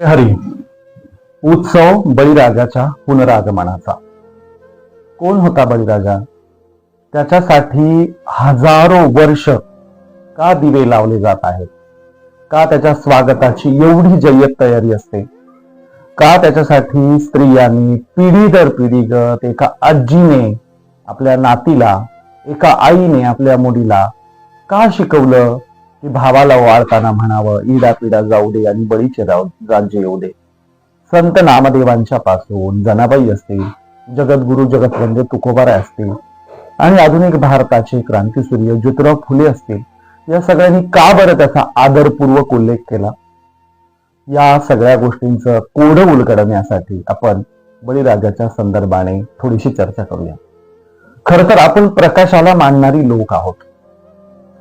हरी उत्सव बळीराजाच्या पुनरागमनाचा. कोण होता बळीराजा? त्याच्यासाठी हजारो वर्ष का दिवे लावले जात आहेत? का त्याच्या स्वागताची एवढी जय्यत तयारी असते? का त्याच्यासाठी स्त्रियांनी पिढी दर पिढी गत एका आजीने आपल्या नातीला एका आईने आपल्या मुलीला का शिकवलं? की भावाला वाळताना म्हणावं इडा पिडा जाऊ दे आणि बळीचे राव राज्य येऊ दे. संत नामदेवांच्या पासून जनाबाई असतील जगद्गुरु जगतवंदे तुकोबाराय असतील आणि आधुनिक भारताचे क्रांतीसूर्य ज्योतिराव फुले असतील या सगळ्यांनी का बरं त्याचा आदरपूर्वक उल्लेख केला? या सगळ्या गोष्टींचं कोडं उलगडण्यासाठी आपण बळीराजाच्या संदर्भाने थोडीशी चर्चा करूया. खर तर आपण प्रकाशाला मानणारी लोक आहोत.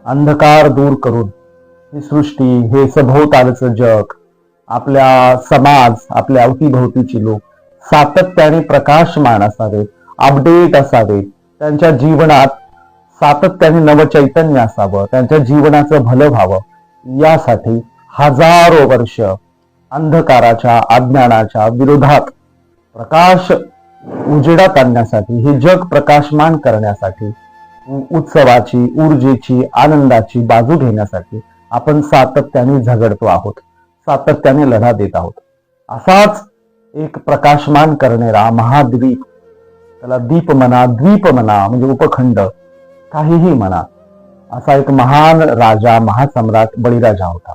अंधकार दूर करून. ही सृष्टी हे सभोवतालचं जग आपल्या समाज आपल्या अवतीभोवतीची लोक सातत्याने प्रकाशमान असावेत अपडेट असावेत त्यांच्या जीवनात सातत्याने नवचैतन्य असावं त्यांच्या जीवनाचं भलं व्हावं. यासाठी हजारो वर्ष अंधकाराच्या अज्ञानाच्या विरोधात प्रकाश उजेडात आणण्यासाठी हे जग प्रकाशमान करण्यासाठी उत्सवाची ऊर्जेची आनंदाची बाजू घेण्यासाठी आपण सातत्याने झगडतो आहोत. सातत्याने लढा देत आहोत. असाच एक प्रकाशमान करणारा महाद्वीप त्याला दीप म्हणा द्वीप म्हणा म्हणजे उपखंड काहीही म्हणा असा एक महान राजा महासम्राट बळीराजा होता.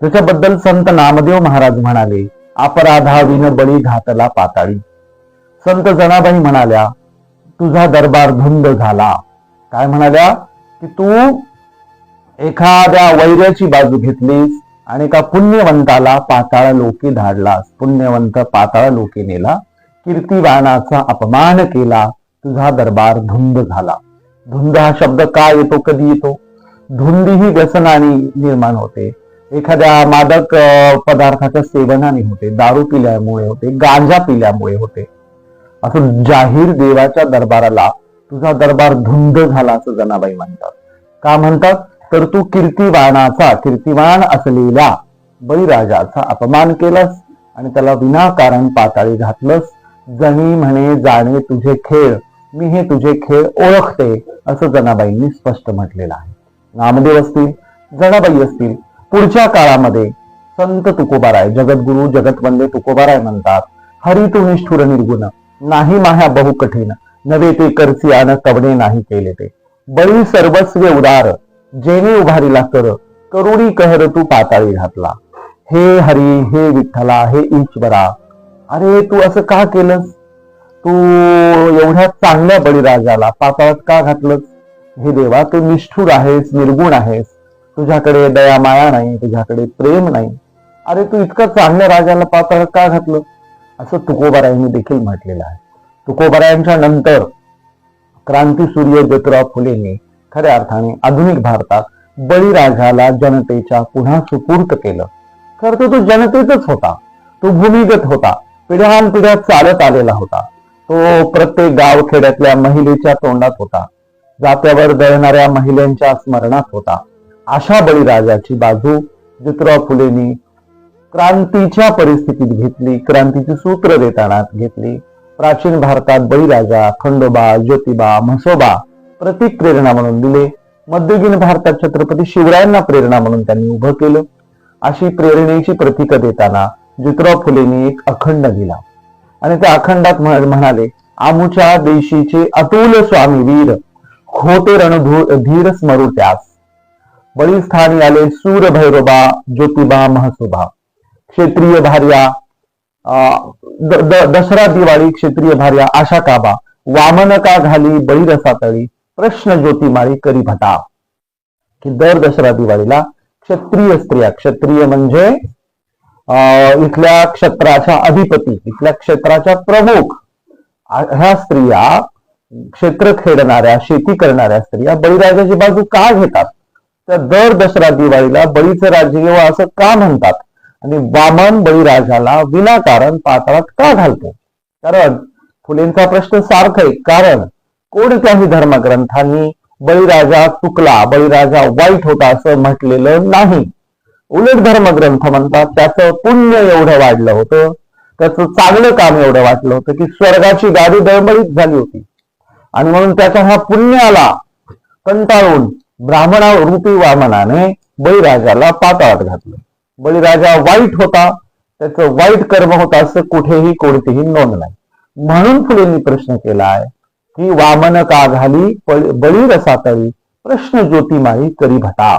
त्याच्याबद्दल संत नामदेव महाराज म्हणाले अपराधाविन बळी घातला पाताळी. संत जनाबाई म्हणाल्या तुझा दरबार धुंद झाला. काय म्हणाल्या? की तू एखाद्या वैर्याची बाजू घेतलीस आणि एका पुण्यवंताला पाताळ लोकी धाडलास. पुण्यवंत पाताळ लोकी नेला. कीर्तिवानाचा अपमान केला. तुझा दरबार धुंद झाला. धुंद हा शब्द का येतो? कधी येतो? धुंदी ही व्यसनाने निर्माण होते. एखाद्या मादक पदार्थाच्या सेवनाने होते. दारू पिल्यामुळे होते. गांजा पिल्यामुळे होते. असं जाहीर देवाच्या दरबाराला तुझा दरबार धुंद झाला असं जनाबाई म्हणतात. का म्हणतात? तर तू कीर्तिवानाचा कीर्तिवान असलेल्या बळीराजाचा अपमान केलास आणि त्याला विनाकारण पाताळी घातलंस. जणी म्हणे जाणे तुझे खेळ मी हे तुझे खेळ ओळखते असं जनाबाईंनी स्पष्ट म्हटलेलं आहे. नामदेव असतील जनाबाई असतील पुढच्या काळामध्ये संत तुकोबाराय जगद्गुरु जगतवंदे तुकोबाराय म्हणतात हरी तू निष्ठुर निर्गुण नाही माह्या बहु कठीण नवे ते करसी आन कवणे नाही केले ते. बळी सर्वस्व उदार जेने उभारीला कर करुणी कहर तू पाताळी घातला. हे हरी हे विठ्ठला हे ईश्वरा अरे तू असं का केलंस? तू एवढ्या चांगल्या बळीराजाला पाताळात का घातलंस? हे देवा तू निष्ठुर आहेस निर्गुण आहेस. तुझ्याकडे दया माया नाही तुझ्याकडे प्रेम नाही. अरे तू इतकं चांगल्या राजाला पाताळात का घातलं? असं तुकोबारायांनी देखील म्हटलेलं आहे. तुकोबारायांच्या नंतर क्रांती सूर्य ज्योतिराव फुलेंनी खऱ्या अर्थाने आधुनिक भारतात बळीराजाला जनतेच्या पुन्हा सुपूर्त केलं. खर तर तो जनतेतच होता. तो भूमिगत होता. पिढ्यानपिढ्या चालत आलेला होता. तो प्रत्येक गाव खेड्यातल्या महिलेच्या तोंडात होता. जात्यावर दळणाऱ्या महिलांच्या स्मरणात होता. अशा बळीराजाची बाजू ज्योतिराव फुलेंनी क्रांतीच्या परिस्थितीत घेतली. क्रांतीची सूत्र देताना घेतली. प्राचीन भारतात बळीराजा खंडोबा ज्योतिबा म्हसोबा प्रतीक प्रेरणा म्हणून दिले. मध्ययुगीन भारतात छत्रपती शिवरायांना प्रेरणा म्हणून त्यांनी उभं केलं. अशी प्रेरणेची प्रतीक देताना ज्योतिराव फुलेंनी एक अखंड दिला आणि त्या अखंडात म्हण- म्हणाले आमुच्या देशीचे अतुल स्वामी वीर खोटे रणधू धीर स्मरू त्यास. बळीस्थानी आले सूर भैरोबा ज्योतिबा महसोबा. क्षेत्रीय भार्या अं, दसरा दिवाळी क्षेत्रीय भार्या आशा काबा वामन का घाली बळीरसातळी प्रश्न ज्योतिमाळी करी भटा. की दर दसरा दिवाळीला क्षत्रिय स्त्रिया क्षत्रिय म्हणजे अं, इथल्या क्षेत्राच्या अधिपती इथल्या क्षेत्राच्या प्रमुख. ह्या स्त्रिया क्षेत्र खेळणाऱ्या शेती करणाऱ्या स्त्रिया बळीराजाची बाजू का घेतात? तर दर दसरा दिवाळीला बळीचं राज्य किंवा असं का म्हणतात? आणि वामन बळीराजाला विनाकारण पाताळात का घालतो? कारण फुलेंचा प्रश्न सारखा आहे. कारण कोणत्याही धर्मग्रंथांनी बळीराजा चुकला बळीराजा वाईट होता असं म्हटलेलं नाही. उलट धर्मग्रंथ म्हणतात त्याचं पुण्य एवढं वाढलं होतं त्याचं चांगलं काम एवढं वाटलं होतं की स्वर्गाची गाडी दळबळीत झाली होती. आणि म्हणून त्याच्या ह्या पुण्याला कंटाळून ब्राह्मणा रूपी वामनाने बळीराजाला पाताळात घातलं. बळीराजा वाईट होता त्याचं वाईट कर्म होता असं कुठेही कोणतीही नोंद नाही. म्हणून फुलेंनी प्रश्न केलाय की वामन का घाली बळी बळी रसातळी प्रश्न ज्योतिमाई करी भटा.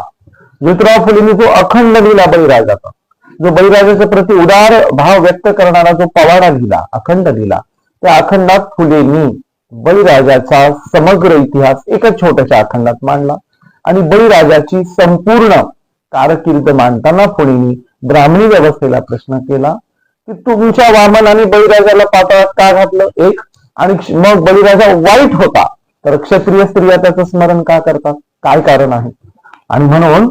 ज्योतिराव फुलेंनी जो अखंड लिहिला बळीराजाचा जो बळीराजाच्या प्रति उदार भाव व्यक्त करणारा जो पवाडा लिहिला अखंड लिहिला त्या अखंडात फुलेंनी बळीराजाचा समग्र इतिहास एका छोट्याशा अखंडात मांडला आणि बळीराजाची संपूर्ण कारकीर्द मांडताना फुणींनी ब्राह्मणी व्यवस्थेला प्रश्न केला की तुमच्या वामनाने बळीराजाला पाताळात का घातलं एक? आणि मग बळीराजा वाईट होता. तर क्षत्रिय स्त्रिया त्याचं स्मरण का करतात? काय कारण आहे? आणि म्हणून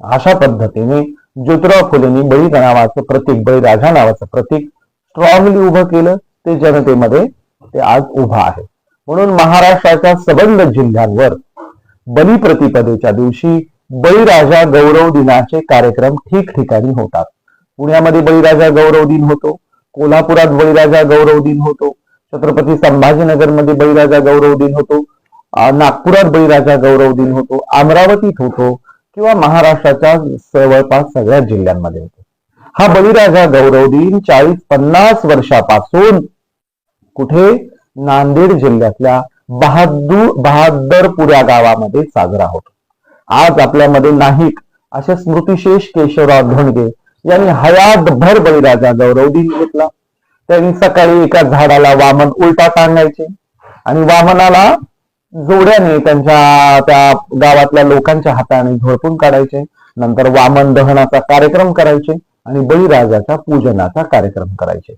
अशा पद्धतीने ज्योतिराव फुलेंनी बळी नावाचं प्रतीक बळीराजा नावाचं प्रतीक स्ट्रॉंगली उभं केलं. ते जनतेमध्ये ते आज उभं आहे. म्हणून महाराष्ट्राच्या सबंध जिल्ह्यांवर बलिप्रतिपदेच्या दिवशी बळीराजा गौरव दिनाचे कार्यक्रम ठिकठिकाणी होतात. पुण्यामध्ये बळीराजा गौरव दिन होतो. कोल्हापुरात बळीराजा गौरव दिन होतो. छत्रपती संभाजीनगरमध्ये बळीराजा गौरव दिन होतो. नागपुरात बळीराजा गौरव दिन होतो. अमरावतीत होतो किंवा महाराष्ट्राच्या जवळपास सगळ्या जिल्ह्यांमध्ये होतो. हा बळीराजा गौरव दिन चाळीस पन्नास वर्षापासून कुठे? नांदेड जिल्ह्यातल्या बहादूर बहादरपुरा गावामध्ये साजरा होतो. आज आपल्यामध्ये नाहीत असे स्मृतिशेष केशवराव धोंडगे यांनी हयातभर बळीराजा गौरव दिन घेतला. त्यांनी सकाळी एका झाडाला वामन उलटा सांगायचे आणि वामनाला जोड्याने त्यांच्या त्या गावातल्या लोकांच्या हाताने झोडपून काढायचे. नंतर वामन दहनाचा कार्यक्रम करायचे आणि बळीराजाचा पूजनाचा कार्यक्रम करायचे.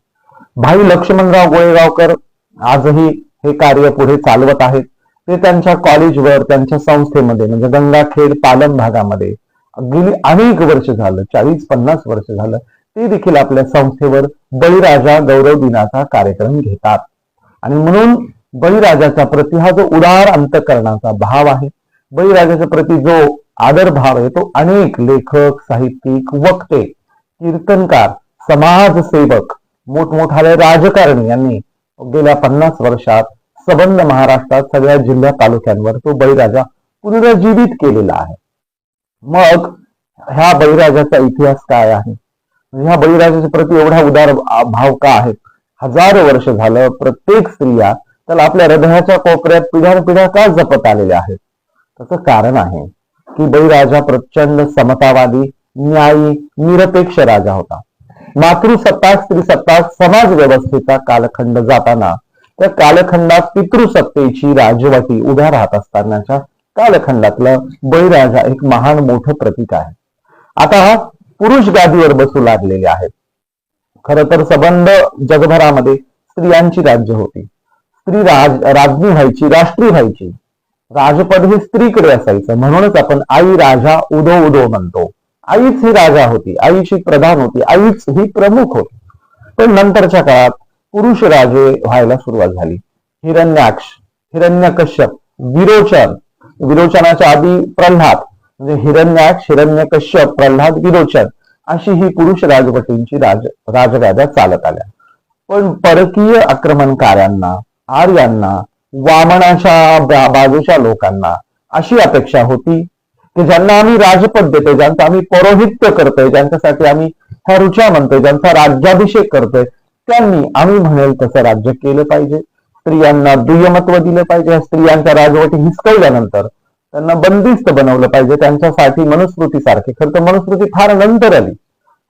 भाई लक्ष्मणराव गोळेगावकर आजही हे कार्य पुढे चालवत आहेत. ते त्यांच्या कॉलेजवर त्यांच्या संस्थेमध्ये म्हणजे गंगाखेड पालम भागामध्ये गेली अनेक वर्ष झालं चाळीस पन्नास वर्ष झालं ते देखील आपल्या संस्थेवर बळीराजा गौरव दिनाचा कार्यक्रम घेतात. आणि म्हणून बळीराजाच्या प्रती हा जो उदार अंतकरणाचा भाव आहे बळीराजाच्या प्रती जो आदर भाव आहे तो अनेक लेखक साहित्यिक वक्ते कीर्तनकार समाजसेवक मोठमोठाले राजकारणी यांनी गेल्या पन्नास वर्षात सबंध महाराष्ट्रात सगळ्या जिल्ह्या तालुक्यांवर तो बळीराजा पुनरुज्जीवित केलेला आहे. मग ह्या बळीराजाचा इतिहास काय आहे? ह्या बळीराजाच्या प्रति एवढा उदार भाव का आहे? हजारो वर्ष झालं प्रत्येक स्त्रिया त्याला आपल्या हृदयाच्या कोपऱ्यात पिढ्यानपिढ्या का जपत आलेल्या आहेत? त्याचं कारण आहे की बळीराजा प्रचंड समतावादी न्यायी निरपेक्ष राजा होता. माकृसत्ता स्त्री सत्ता समाज व्यवस्थेचा कालखंड जाताना त्या कालखंडात पितृसत्तेची राजवटी उभ्या राहत असतानाच्या कालखंडातलं बळीराजा एक महान मोठं प्रतीक आहे. आता पुरुष गादीवर बसू लागलेले आहेत. खर तर सबंध जगभरामध्ये स्त्रियांची राज्य होती. स्त्री राज राज्ञी व्हायची राष्ट्री व्हायची. राजपद हे स्त्रीकडे असायचं. म्हणूनच आपण आई राजा उदो उदो म्हणतो. आईच ही राजा होती. आईची प्रधान होती. आईच ही प्रमुख होती. पण नंतरच्या काळात पुरुष राजे व्हायला सुरुवात झाली. हिरण्याक्ष हिरण्यकश्यप विरोचन. विरोचनाच्या आधी प्रल्हाद म्हणजे हिरण्याक्ष हिरण्यकश्यप प्रल्हाद विरोचन अशी ही पुरुष राजवटींची राज राजगाद्या चालत आल्या. पण परकीय आक्रमणकाऱ्यांना आर्यांना वामनाच्या बा- बाजूच्या लोकांना अशी अपेक्षा होती की ज्यांना आम्ही राजपद देतोय ज्यांचं आम्ही पौरोहित्य करतोय ज्यांच्यासाठी आम्ही ह्या रुच्या म्हणतोय ज्यांचा राज्याभिषेक करतोय त्यांनी आम्ही म्हणेल तसं राज्य केलं पाहिजे. स्त्रियांना दुय्यमत्व दिलं पाहिजे. स्त्रियांच्या राजवटी हिसकवल्यानंतर त्यांना बंदिस्त बनवलं पाहिजे. त्यांच्यासाठी मनुस्मृती सारखे. खरं तर मनुस्मृती फार नंतर आली.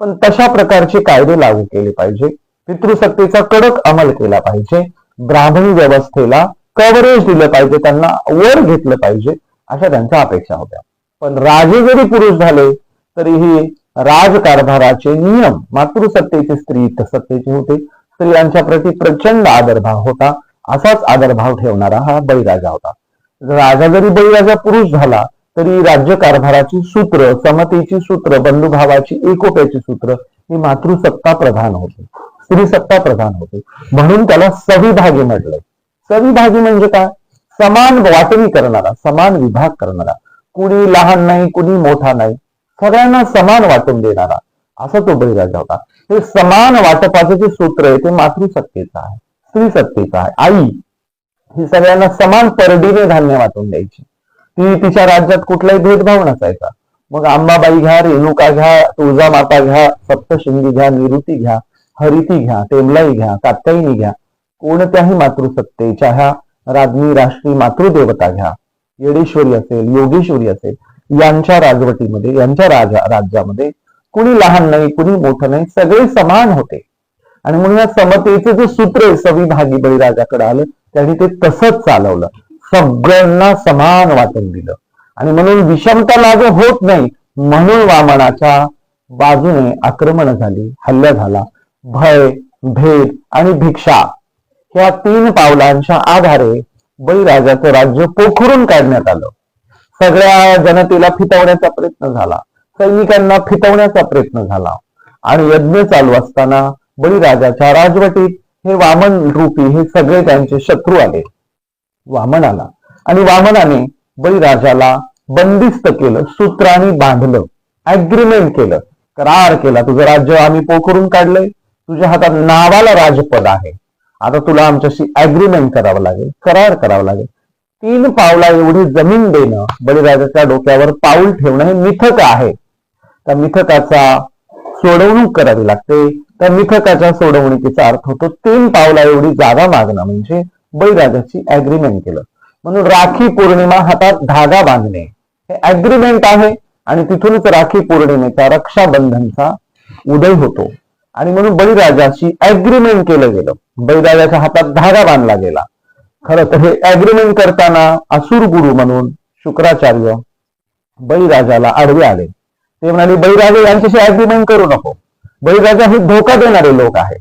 पण तशा प्रकारचे कायदे लागू केले पाहिजे. पितृसत्तेचा कडक अंमल केला पाहिजे. ब्राह्मणी व्यवस्थेला कव्हरेज दिलं पाहिजे. त्यांना वर घेतलं पाहिजे. अशा त्यांच्या अपेक्षा होत्या. पण राजे जरी पुरुष झाले तरीही राजकारभाराचे नियम. मातृसत्तेचे स्त्री सत्तेचे होते. स्त्रियांच्या प्रती प्रचंड आदरभाव होता. असाच आदरभाव ठेवणारा हा बळीराजा होता. राजा जरी बळीराजा पुरुष झाला तरी राज्यकारभाराची सूत्र समतेची सूत्र बंधुभावाची एकोप्याची सूत्र ही मातृसत्ता प्रधान होते. स्त्री सत्ता प्रधान होते. म्हणून त्याला सविभागी म्हटलंय सविभागी म्हणजे काय? समान वाटणी करणारा समान विभाग करणारा. कुणी लहान नाही कुणी मोठा नाही. सगळ्यांना समान वाटून देणारा. असा तो बहिराजा होता. हे समान वाटपाचं जे सूत्र आहे ते मातृसत्तेचं आहे स्त्री सत्तेचं आहे. आई ही सगळ्यांना समान परडीने धान्य वाटून द्यायची. ती तिच्या राज्यात कुठलाही भेदभाव नसायचा. मग अंबाबाई घ्या रेणुका घ्या तुळजा माता घ्या सप्तशिंगी घ्या निरुती घ्या हरिती घ्या टेमलाई घ्या कात्यायनी घ्या. कोणत्याही मातृसत्तेच्या ह्या राज्ञी राष्ट्रीय मातृदेवता घ्या. येडेश्वरी असेल योगेश्वरी असेल यांच्या राजवटीमध्ये यांच्या राजा राज्यामध्ये कुणी लहान नाही कुणी मोठं नाही सगळे समान होते. आणि म्हणून या समतेचं जे सूत्र आहे सविभागी बळीराजाकडे आलं त्यांनी ते तसंच चालवलं. सगळ्यांना समान वाटून दिलं. आणि म्हणून विषमता लाग होत नाही म्हणून वामनाच्या बाजूने आक्रमण झाली हल्ला झाला. भय भेद आणि भिक्षा या तीन पावलांच्या आधारे बळीराजाचं राज्य पोखरून काढण्यात आलं. सगळ्या जनतेला फितवण्याचा प्रयत्न झाला. सैनिकांना फितवण्याचा प्रयत्न झाला. आणि यज्ञ चालू असताना बळीराजाच्या राजवटीत हे वामन रूपी हे सगळे त्यांचे शत्रू आले. वामनाला. आणि वामनाने बळीराजाला बंदिस्त केलं सूत्राने बांधलं अग्रीमेंट केलं. करार केला तुझं राज्य आम्ही पोखरून काढलंय. तुझ्या हातात नावाला राजपद आहे. आता तुला आमच्याशी अग्रीमेंट करावं लागेल करार करावं लागेल. तीन पावला एवढी जमीन देणं बळीराजाच्या डोक्यावर पाऊल ठेवणं हे मिथक आहे. त्या मिथकाचा सोडवणूक करावी लागते. त्या मिथकाच्या सोडवणुकीचा अर्थ होतो तीन पावला एवढी जागा मागणं म्हणजे बळीराजाची अग्रीमेंट केलं. म्हणून राखी पौर्णिमा हातात धागा बांधणे हे अग्रीमेंट आहे आणि तिथूनच राखी पौर्णिमेचा रक्षाबंधनचा उदय होतो. आणि म्हणून बळीराजाशी अग्रीमेंट केलं गेलं. बळीराजाच्या हातात धागा बांधला गेला. खर तर हे ऍग्रीमेंट करताना असुर गुरु म्हणून शुक्राचार्य बळीराजाला आडवे आले. ते म्हणाले बळीराजा यांच्याशी ऍग्रीमेंट करू नको. बळीराजा हे धोका देणारे लोक आहे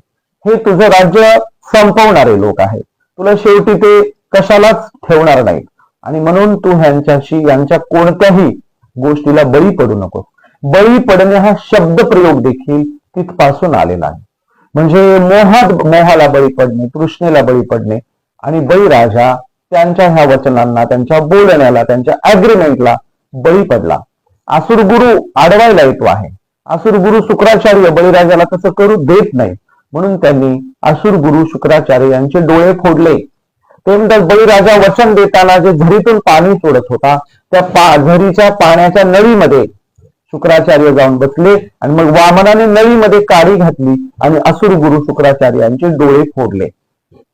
हे तुझं राज्य संपवणारे लोक आहे तुला शेवटी ते कशालाच ठेवणार नाही आणि म्हणून तू ह्यांच्याशी यांच्या कोणत्याही गोष्टीला बळी पडू नको. बळी पडणे हा शब्द प्रयोग देखील तिथपासून आलेला आहे. म्हणजे मोहात मोहाला बळी पडणे तृष्णेला बळी पडणे आणि बळीराजा त्यांच्या ह्या वचनांना त्यांच्या बोलण्याला त्यांच्या अग्रीमेंटला बळी पडला. आसुर गुरु आडवायला येतो आहे. आसुर गुरु शुक्राचार्य बळीराजाला तसं करू देत नाही. म्हणून त्यांनी आसुर गुरु शुक्राचार्य यांचे डोळे फोडले. ते म्हणतात बळीराजा वचन देताना जे झरीतून पाणी सोडत होता त्या पा झरीच्या पाण्याच्या नळीमध्ये शुक्राचार्य जाऊन बसले आणि मग वामनाने नळीमध्ये काडी घातली आणि असुर गुरु शुक्राचार्य यांचे डोळे फोडले.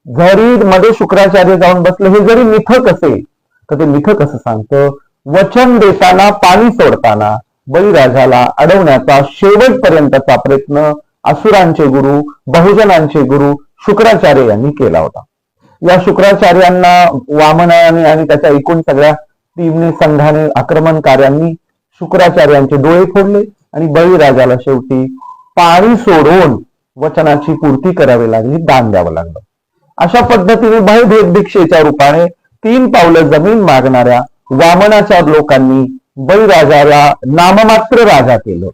झरी मध्ये शुक्राचार्य जाऊन बसले हे जरी मिथक असेल तर ते मिथक असं सांगतं वचन देताना पाणी सोडताना बळीराजाला अडवण्याचा शेवटपर्यंतचा प्रयत्न असुरांचे गुरु बहुजनांचे गुरु शुक्राचार्य यांनी केला होता. या शुक्राचार्यांना वामनाने आणि त्याच्या एकूण सगळ्या टीमने संघाने आक्रमणकार्यांनी शुक्राचार्यांचे डोळे फोडले आणि बळीराजाला शेवटी पाणी सोडून वचनाची पूर्ती करावी लागली दान द्यावं लागलं. अशा पद्धतीने भयभेद भिक्षेच्या रूपाने तीन पावलं जमीन मागणाऱ्या वामनाच्या लोकांनी बळीराजाला नाममात्र राजा केलं.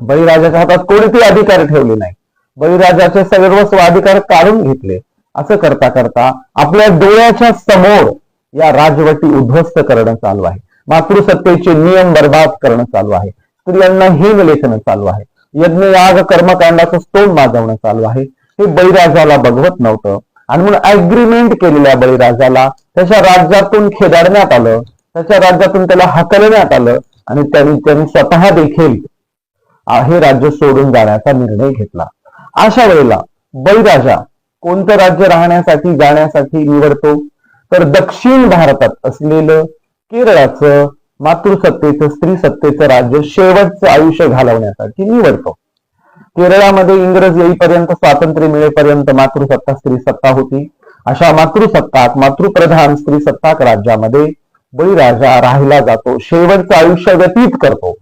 बळीराजाच्या हातात कोणतेही अधिकार ठेवले नाही. बळीराजाचे सर्वस्व अधिकार काढून घेतले. असं करता करता आपल्या डोळ्याच्या समोर या राजवटी उद्ध्वस्त करणं चालू आहे. मातृसत्तेचे नियम बर्बाद करणं चालू आहे. स्त्रियांना हीन लेखणं चालू आहे. यज्ञ याग कर्मकांडाचं स्तोम माजवणं चालू आहे. हे बळीराजाला बघवत नव्हतं. आणि म्हणून अग्रीमेंट केलेल्या बळीराजाला. त्याच्या राज्यातून खेदाडण्यात आलं. त्याच्या राज्यातून त्याला हकलण्यात आलं. आणि त्यांनी त्यांनी स्वतः देखील हे राज्य सोडून जाण्याचा निर्णय घेतला. अशा वेळेला बळीराजा कोणतं राज्य राहण्यासाठी जाण्यासाठी निवडतो? तर दक्षिण भारतात असलेलं केरळाचं मातृसत्तेचं स्त्री सत्तेचं राज्य शेवटचं आयुष्य घालवण्यासाठी निवडतो. केरळामध्ये इंग्रज येईपर्यंत स्वातंत्र्य मिळेपर्यंत मातृसत्ता स्त्री सत्ता होती. अशा मातृसत्ताक मातृप्रधान स्त्री सत्ताक राज्यामध्ये बळीराजा राहिला जातो. शेवटचं आयुष्य व्यतीत करतो.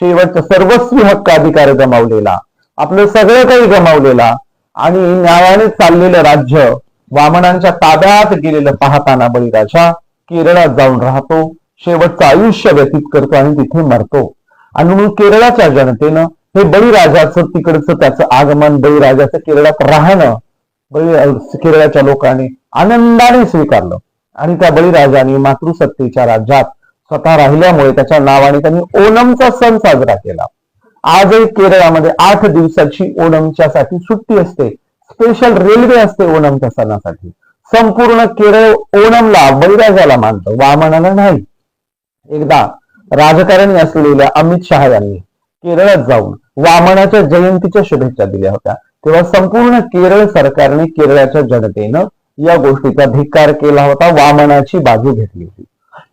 शेवटचं सर्वस्वी हक्क अधिकार गमावलेला. आपलं सगळं काही गमावलेला. आणि न्यायाने चाललेलं राज्य वामनांच्या ताब्यात गेलेलं पाहताना बळीराजा केरळात जाऊन राहतो. शेवटचं आयुष्य व्यतीत करतो आणि तिथे मरतो. आणि म्हणून केरळाच्या जनतेनं हे बळीराजाचं तिकडचं त्याचं आगमन बळीराजाचं केरळात राहणं बळी केरळाच्या लोकांनी आनंदाने स्वीकारलं. आणि त्या बळीराजाने मातृसत्तेच्या राज्यात स्वतः राहिल्यामुळे त्याच्या नावाने त्यांनी ओणमचा सण साजरा केला. आजही केरळामध्ये आठ दिवसाची ओणमच्यासाठी सुट्टी असते. स्पेशल रेल्वे असते ओणमच्या सणासाठी. संपूर्ण केरळ ओणमला बळीराजाला मानतं. वामनाला नाही. एकदा राजकारणी असलेल्या अमित शहा यांनी केरळात जाऊन वामनाच्या जयंतीच्या शुभेच्छा दिल्या होत्या. तेव्हा संपूर्ण केरळ सरकारने केरळाच्या जनतेनं या गोष्टीचा धिक्कार केला होता वामनाची बाजू घेतली होती.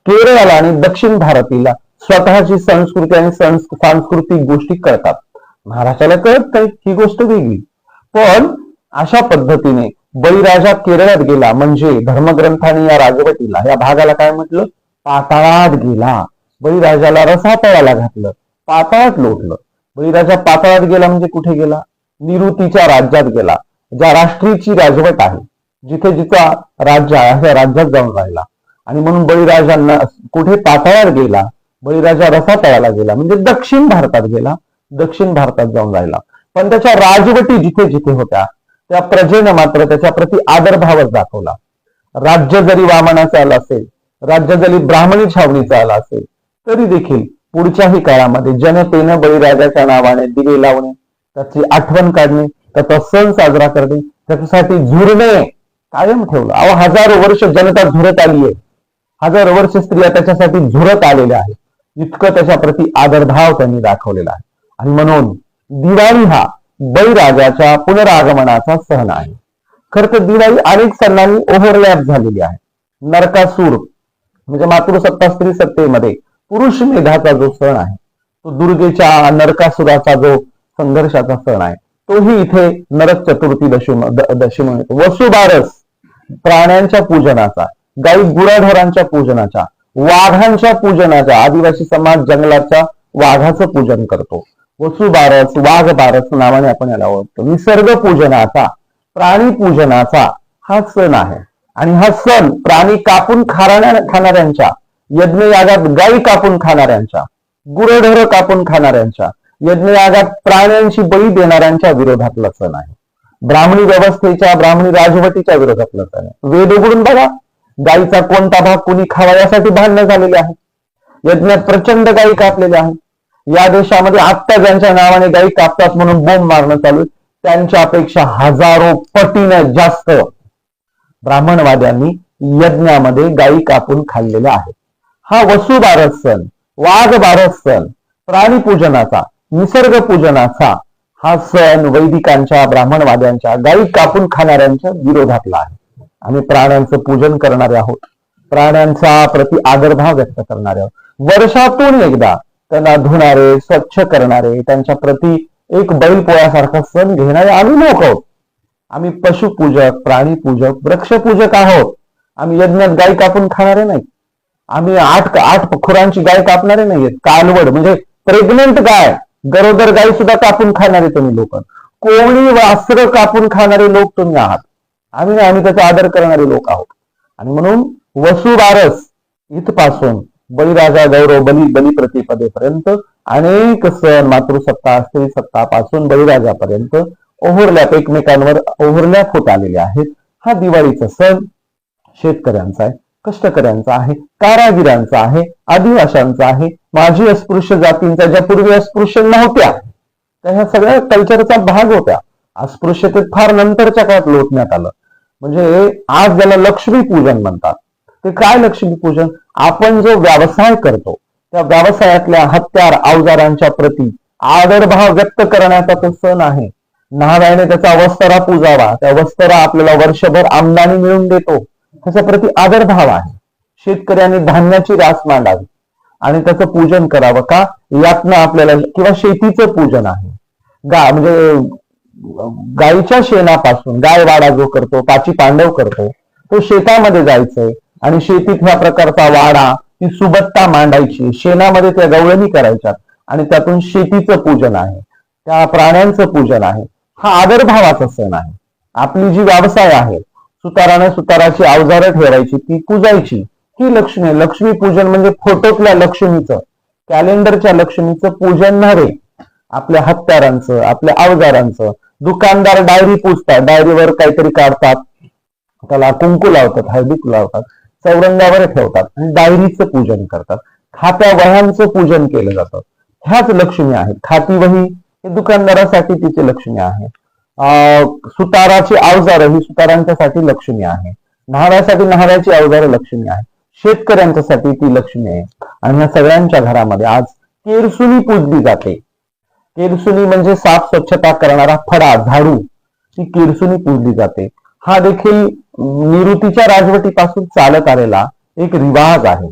केरळाला आणि दक्षिण भारतीला स्वतःची संस्कृती आणि सांस्कृतिक गोष्टी कळतात. महाराष्ट्राला कळत नाही ही गोष्ट वेगळी. पण अशा पद्धतीने बळीराजा केरळात गेला म्हणजे धर्मग्रंथाने या राजवटीला या भागाला काय म्हटलं? पाताळात गेला. बळीराजाला रसातळाला घातलं. पाताळात लोटलं. म्हणजे बळीराजा पाताळात गेला म्हणजे कुठे गेला? निरुतीच्या राज्यात गेला ज्या राष्ट्रीची राजवट आहे जिथे जिचा राज्य आहे अशा राज्यात जाऊन राहिला. आणि म्हणून बळीराजांना कुठे पाताळात गेला बळीराजा रसातळाला गेला म्हणजे दक्षिण भारतात गेला दक्षिण भारतात जाऊन राहिला. पण त्याच्या राजवटी जिथे जिथे होत्या त्या प्रजेनं मात्र त्याच्या प्रती आदरभावच दाखवला. राज्य जरी वामनाचा आलं असेल राज्य जरी ब्राह्मणी छावणीचा आला असेल तरी देखील पुढच्याही काळामध्ये जनतेनं बळीराजाच्या नावाने दिवे लावणे त्याची आठवण काढणे त्याचा सण साजरा करणे त्याच्यासाठी झुरणे कायम ठेवलं. अहो हजारो वर्ष जनता झुरत आली आहे हजारो वर्ष स्त्रिया त्याच्यासाठी झुरत आलेल्या आहेत. इतकं त्याच्या प्रती आदरभाव त्यांनी दाखवलेला आहे. आणि म्हणून दिवाळी हा बळीराजाच्या पुनरागमनाचा सण आहे. खर तर दिवाळी अनेक सणांनी ओव्हरलॅप झालेली आहे. नरकासूर म्हणजे मातृसत्ता स्त्री सत्तेमध्ये पुरुष मेधाचा जो सण आहे तो दुर्गेच्या नरकासुराचा जो संघर्षाचा सण आहे तोही इथे नरक चतुर्थी दशी दशी म्हणून येतो वसुबारस प्राण्यांच्या पूजनाचा गाई गुराढोरांच्या पूजनाच्या वाघांच्या पूजनाच्या आदिवासी समाज जंगलाच्या वाघाचं पूजन करतो. वसुबारस वाघ बारस नावाने आपण याला ओळखतो. निसर्ग पूजनाचा प्राणी पूजनाचा हा सण आहे. आणि हा सण प्राणी कापून खाणाऱ्या खाणाऱ्यांच्या यज्ञयागात गायी कापून खाणाऱ्यांच्या गुरढोर कापून खाणाऱ्यांच्या यज्ञयागात प्राण्यांशी बळी देणाऱ्यांच्या विरोधातला सण आहे. ब्राह्मणी व्यवस्थेच्या ब्राह्मणी राजवटीच्या विरोधातला सण आहे. वेद उघडून बघा गायीचा कोणता भाग कुणी खावा यासाठी भांडणं झालेले आहे यज्ञात प्रचंड गायी कापलेल्या आहेत. या देशामध्ये आत्ता ज्यांच्या नावाने गायी कापतात म्हणून बोंब मारणं चालू त्यांच्या अपेक्षा हजारो पटीनं जास्त ब्राह्मणवाद्यांनी यज्ञामध्ये गायी कापून खाल्लेल्या आहेत. हा वसुबारस सण वाघ बारस सण प्राणी पूजनाचा निसर्ग पूजनाचा हा सण वैदिकांच्या ब्राह्मणवाद्यांच्या गायी कापून खाणाऱ्यांच्या विरोधातला आहे. आम्ही प्राण्यांचं पूजन करणारे आहोत. प्राण्यांचा प्रति आदरभाव व्यक्त करणारे आहोत. वर्षातून एकदा त्यांना धुणारे स्वच्छ करणारे त्यांच्या प्रति एक बैलपोळ्यासारखा सण घेणारे आम्ही लोक आहोत. आम्ही पशुपूजक प्राणीपूजक वृक्षपूजक आहोत. आम्ही यज्ञात गाई कापून खाणारे नाही. आम्ही आठ आठ खुरांची गाय कापणारे नाहीयेत. कालवड म्हणजे प्रेग्नेंट गाय गरोदर गाय सुद्धा कापून खाणारे तुम्ही लोक. कोणी वास्त्र कापून खाणारे लोक तुम्ही आहात. आम्ही नाही आम्ही त्याचा आदर करणारे लोक आहोत. आणि म्हणून वसुबारस इथपासून बळीराजा गौरव बली बली प्रतिपदेपर्यंत अनेक सण मातृसत्ता स्त्री सत्तापासून बळीराजापर्यंत ओव्हरलॅप एकमेकांवर ओव्हरलॅप होत आलेले आहेत. हा दिवाळीचा सण शेतकऱ्यांचा आहे. कष्टकऱ्यांचा आहे कारागिरांचा आहे आदिवाशांचा आहे माजी अस्पृश्य जातींचा ज्या पूर्वी अस्पृश्य नव्हत्या त्या ह्या सगळ्या कल्चरचा भाग होत्या. अस्पृश्यतेत फार नंतरच्या काळात लोटण्यात आलं. म्हणजे आज ज्याला लक्ष्मी पूजन म्हणतात ते काय लक्ष्मी पूजन आपण जो व्यवसाय करतो त्या व्यवसायातल्या हत्यार अवजारांच्या प्रती आदरभाव व्यक्त करण्याचा तो सण आहे. न्हाव्याने त्याचा वस्त्रा पूजावा त्या वस्त्रा आपल्याला वर्षभर आमदानी मिळून देतो. त्याच्या आदर आदरभाव आहे. शेतकऱ्यांनी धान्याची रास मांडावी आणि त्याचं पूजन करावं का? यातनं आपल्याला किंवा शेतीचं पूजन आहे. गा म्हणजे गायीच्या शेणापासून गाय वाडा जो करतो पाची पांडव करतो तो शेतामध्ये जायचंय आणि शेतीत ह्या प्रकारचा वाडा ती सुबत्ता मांडायची. शेणामध्ये त्या गवळणी करायच्या आणि त्यातून शेतीचं पूजन आहे. त्या प्राण्यांचं पूजन आहे. हा आदरभावाचा सण आहे. आपली जी व्यवसाय आहे सुताराने सुताराची अवजारं ठेवायची ती पूजायची. ही लक्ष्मी लक्ष्मी पूजन म्हणजे फोटोतल्या लक्ष्मीचं कॅलेंडरच्या लक्ष्मीचं पूजन नव्हे आपल्या हत्यारांचं आपल्या अवजारांचं. दुकानदार डायरी पूजतात डायरीवर काहीतरी काढतात. त्याला कुंकू लावतात हळदी लावतात चौरंगावर ठेवतात आणि डायरीचं पूजन करतात. खात्या वह्यांचं पूजन केलं जातं. ह्याच लक्ष्मी आहेत खाती वही हे दुकानदारासाठी तिची लक्ष्मी आहे. सुताराची अवजारं ही सुतारांच्यासाठी लक्ष्मी आहे. न्हाव्यासाठी न्हाव्याची अवजारं लक्ष्मी आहे. शेतकऱ्यांच्यासाठी ती लक्ष्मी आहे. आणि या सगळ्यांच्या घरामध्ये आज केरसुनी पूजली जाते. केरसुनी म्हणजे साफ स्वच्छता करणारा फडा झाडू ती केरसुनी पूजली जाते. हा देखील निवृत्तीच्या राजवटीपासून चालत आलेला एक रिवाज आहे.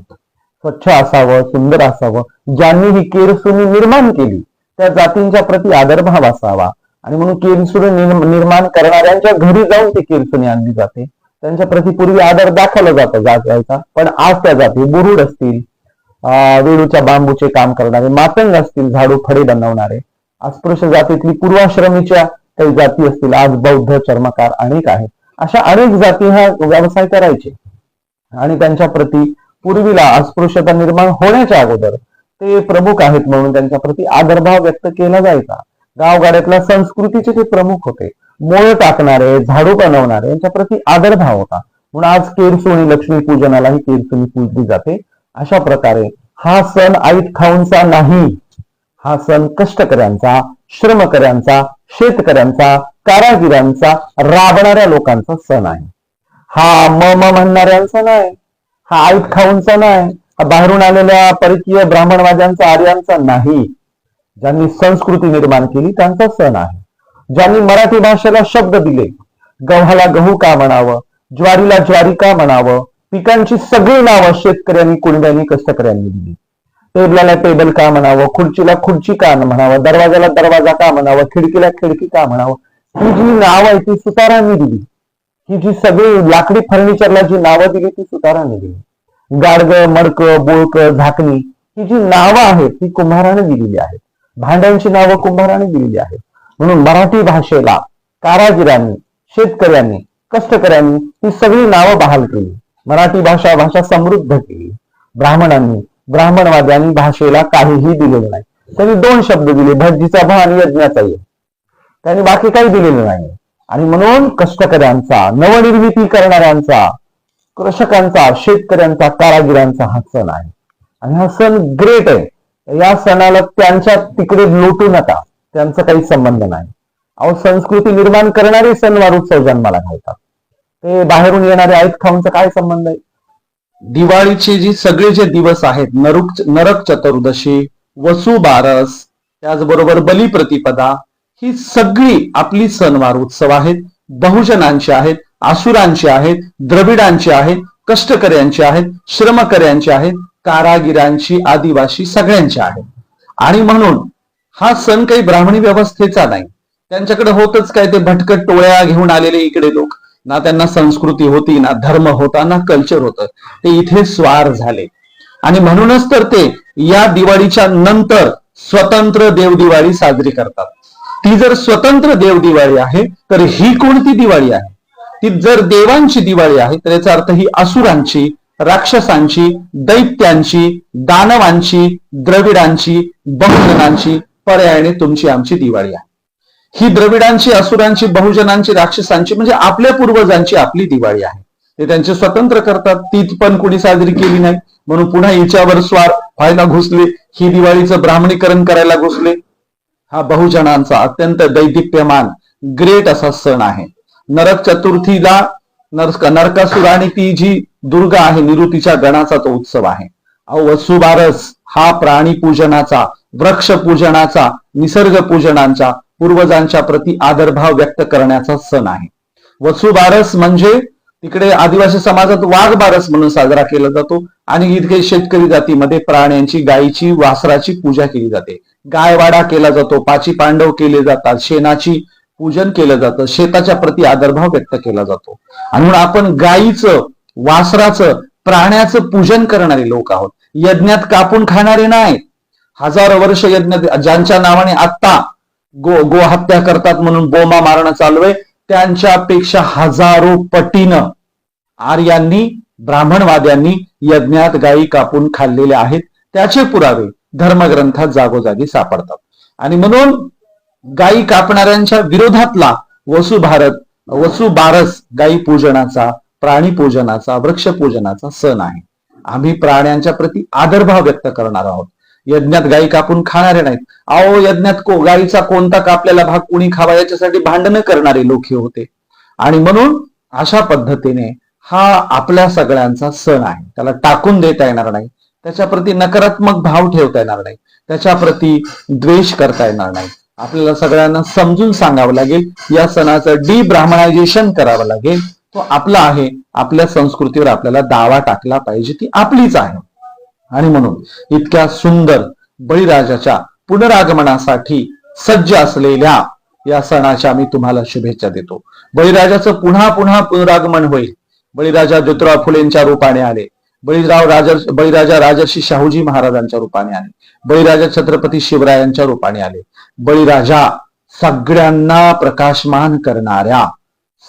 स्वच्छ असावं सुंदर असावं. ज्यांनी ही केरसुनी निर्माण केली त्या जातींच्या प्रती आदरभाव असावा. आणि म्हणून केरसुनी निर्माण करणाऱ्यांच्या घरी जाऊन ती केरसुनी आणली जाते. त्यांच्या प्रतिपूर्वी आदर दाखवला जातो जायचा पण आज त्या जाती बुरुड असतील वेळूच्या बांबूचे काम करणारे मातंग असतील झाडू फडे बनवणारे अस्पृश्य जातीतली पूर्वाश्रमीच्या काही जाती असतील आज बौद्ध चर्मकार अनेक आहेत. अशा अनेक जाती हा व्यवसाय करायचे. आणि त्यांच्या प्रती पूर्वीला अस्पृश्यता निर्माण होण्याच्या अगोदर ते प्रमुख आहेत म्हणून त्यांच्या प्रती आदरभाव व्यक्त केला जायचा. गावगाड्यातल्या संस्कृतीचे ते प्रमुख होते. मोळ टाकणारे झाडू बनवणारे यांच्या प्रती आदरभाव होता म्हणून आज केरसुणी लक्ष्मी पूजनालाही केरसुणी पूजली जाते. अशा प्रकारे हा सण आईत खाऊनचा नाही. हा सण कष्टकऱ्यांचा श्रमकऱ्यांचा शेतकऱ्यांचा कारागिरांचा राबणाऱ्या लोकांचा सण आहे. हा म म म्हणणाऱ्यांचा नाही. हा आईत खाऊनचा नाही. हा बाहेरून आलेल्या परकीय ब्राह्मणवाद्यांचा आर्यांचा नाही. ज्यांनी संस्कृती निर्माण केली त्यांचा सण आहे. ज्यांनी मराठी भाषेला शब्द दिले गव्हाला गहू का म्हणावं ज्वारीला ज्वारी का म्हणावं पिकांची सगळी नावं शेतकऱ्यांनी कुणब्यांनी कष्टकऱ्यांनी दिली. टेबलाला टेबल का म्हणावं खुर्चीला खुर्ची का म्हणावं दरवाजाला दरवाजा का म्हणावं खिडकीला खिडकी का म्हणावं ही जी नावं आहे ती सुतारांनी दिली. ही जी सगळी लाकडी फर्निचरला जी नावं दिली ती सुतारांनी दिली. गाडग मडक बोळक झाकणी ही जी नावं आहेत ती कुंभाराने दिलेली आहेत. भांड्यांची नावं कुंभाराने दिलेली आहेत. म्हणून मराठी भाषेला कारागिरांनी शेतकऱ्यांनी कष्टकऱ्यांनी ही सगळी नावं बहाल केली. मराठी भाषा भाषा समृद्ध केली. ब्राह्मणांनी ब्राह्मणवाद्यांनी भाषेला काहीही दिलेलं नाही. त्यांनी दोन शब्द दिले भटजीचा भ आणि यज्ञाचा ये त्यांनी बाकी काही दिलेलं नाही. आणि म्हणून कष्टकऱ्यांचा नवनिर्मिती करणाऱ्यांचा कृषकांचा शेतकऱ्यांचा कारागिरांचा हा सण आहे. आणि हा सण ग्रेट आहे. या सणाला त्यांच्या तिकडे लोटू नका. त्यांचा काही संबंध नाही. अहो संस्कृती निर्माण करणारे सणवार उत्सव जन्माला घालतात. ते बाहेरून येणारे आईत खाऊनचा काय संबंध आहे? दिवाळीचे जी सगळे जे दिवस आहेत नरुक नरक चतुर्दशी वसु बारस त्याचबरोबर बलिप्रतिपदा ही सगळी आपली सणवार उत्सव आहेत. बहुजनांची आहेत आसुरांची आहेत द्रविडांची आहेत कष्टकऱ्यांची आहेत श्रमकऱ्यांची आहेत कारागिरांची आदिवासी सगळ्यांची आहे. आणि म्हणून हा सण काही ब्राह्मणी व्यवस्थेचा नाही. त्यांच्याकडे होतच काय ते भटकट टोळ्या घेऊन आलेले इकडे लोक. ना त्यांना संस्कृती होती ना धर्म होता ना कल्चर होतं. ते इथे स्वार झाले. आणि म्हणूनच तर ते या दिवाळीच्या नंतर स्वतंत्र देव दिवाळी साजरी करतात. ती जर स्वतंत्र देव दिवाळी आहे तर ही कोणती दिवाळी आहे? ती जर देवांची दिवाळी आहे तर याचा अर्थ ही असुरांची राक्षसांची दैत्यांची दानवांची द्रविडांची बहुजनांची पर्यायाने तुमची आमची दिवाळी आहे. ही द्रविडांची असुरांची बहुजनांची राक्षसांची म्हणजे आपल्या पूर्वजांची आपली दिवाळी आहे. ते त्यांचे स्वतंत्र करतात. ती पण कुणी साजरी केली नाही. म्हणून पुन्हा हिच्यावर स्वार व्हायला घुसले. ही दिवाळीचं ब्राह्मणीकरण करायला घुसले. हा बहुजनांचा अत्यंत दैदिप्यमान ग्रेट असा सण आहे. नरक चतुर्थीला नरक नरकासुर आणि ती जी दुर्गा आहे निरुतीच्या गणाचा तो उत्सव आहे. अहो वसुबारस हा प्राणी पूजनाचा वृक्ष पूजनाचा निसर्ग पूजनांचा पूर्वजांच्या प्रती आदरभाव व्यक्त करण्याचा सण आहे. वसुबारस म्हणजे तिकडे आदिवासी समाजात वाघबारस म्हणून साजरा केला जातो आणि इथे शेतकरी जातीमध्ये प्राण्यांची गायीची वासराची पूजा केली जाते. गायवाडा केला जातो पाची पांडव केले जातात शेणाची पूजन केलं जातं शेताच्या प्रती आदरभाव व्यक्त केला जातो. आणि म्हणून आपण गायीचं वासराचं प्राण्याचं पूजन करणारे लोक आहोत. यज्ञात कापून खाणारे नाही. हजारो वर्ष यज्ञ ज्यांच्या नावाने आत्ता गो गोहत्या करतात म्हणून बोमा मारणं चालू आहे त्यांच्यापेक्षा हजारो पटीनं आर्यांनी ब्राह्मणवाद्यांनी यज्ञात गायी कापून खाल्लेल्या आहेत. त्याचे पुरावे धर्मग्रंथात जागोजागी सापडतात. आणि म्हणून गायी कापणाऱ्यांच्या विरोधातला वसु भारत वसु बारस गायी पूजनाचा प्राणी पूजनाचा वृक्ष पूजनाचा सण आहे. आम्ही प्राण्यांच्या प्रती आदरभाव व्यक्त करणार आहोत. यज्ञात गायी कापून खाणारे नाहीत. अहो यज्ञात को गायीचा कोणता कापलेला भाग कुणी खावा याच्यासाठी भांडणं करणारे लोक हे होते. आणि म्हणून अशा पद्धतीने हा आपल्या सगळ्यांचा सण आहे. त्याला टाकून देता येणार नाही. त्याच्या प्रती नकारात्मक भाव ठेवता येणार नाही. त्याच्या प्रती द्वेष करता येणार नाही. आपल्याला सगळ्यांना समजून सांगावं लागेल. या सणाचं डी ब्राह्मणायझेशन करावं लागेल. तो आपला आहे. आपल्या संस्कृतीवर आपल्याला दावा टाकला पाहिजे. ती आपलीच आहे. आणि म्हणून इतक्या सुंदर बळीराजाच्या पुनरागमनासाठी सज्ज असलेल्या या सणाच्या मी तुम्हाला शुभेच्छा देतो. बळीराजाचं पुन्हा पुन्हा पुनरागमन होईल. बळीराजा ज्योतिराव फुलेंच्या रूपाने आले. बळीराव राज बळीराजा राजर्षी शाहूजी महाराजांच्या रूपाने आले. बळीराजा छत्रपती शिवरायांच्या रूपाने आले. बळीराजा सगळ्यांना प्रकाशमान करणाऱ्या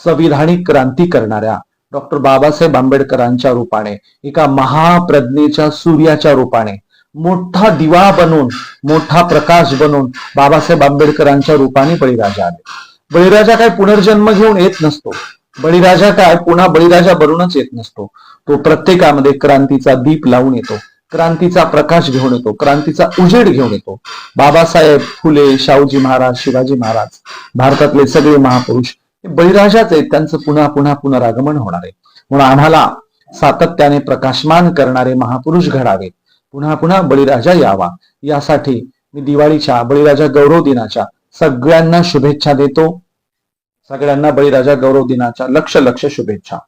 संविधानिक क्रांती करणाऱ्या डॉक्टर बाबासाहेब आंबेडकरांच्या रूपाने एका महाप्रज्ञेच्या सूर्याच्या रूपाने मोठा दिवा बनून मोठा प्रकाश बनून बाबासाहेब आंबेडकरांच्या रूपाने बळीराजा आले. बळीराजा काय पुनर्जन्म घेऊन येत नसतो. बळीराजा काय पुन्हा बळीराजा बनूनच येत नसतो. तो प्रत्येकामध्ये क्रांतीचा दीप लावून येतो. क्रांतीचा प्रकाश घेऊन येतो. क्रांतीचा उजेड घेऊन येतो. बाबासाहेब फुले शाहूजी महाराज शिवाजी महाराज भारतातले सगळे महापुरुष हे बळीराजाच आहेत. त्यांचं पुन्हा पुन्हा पुनरागमन होणार आहे. म्हणून आम्हाला सातत्याने प्रकाशमान करणारे महापुरुष घडावे पुन्हा पुन्हा बळीराजा यावा. यासाठी मी दिवाळीच्या बळीराजा गौरव दिनाच्या सगळ्यांना शुभेच्छा देतो. सगळ्यांना बळीराजा गौरव दिनाच्या लक्ष लक्ष शुभेच्छा.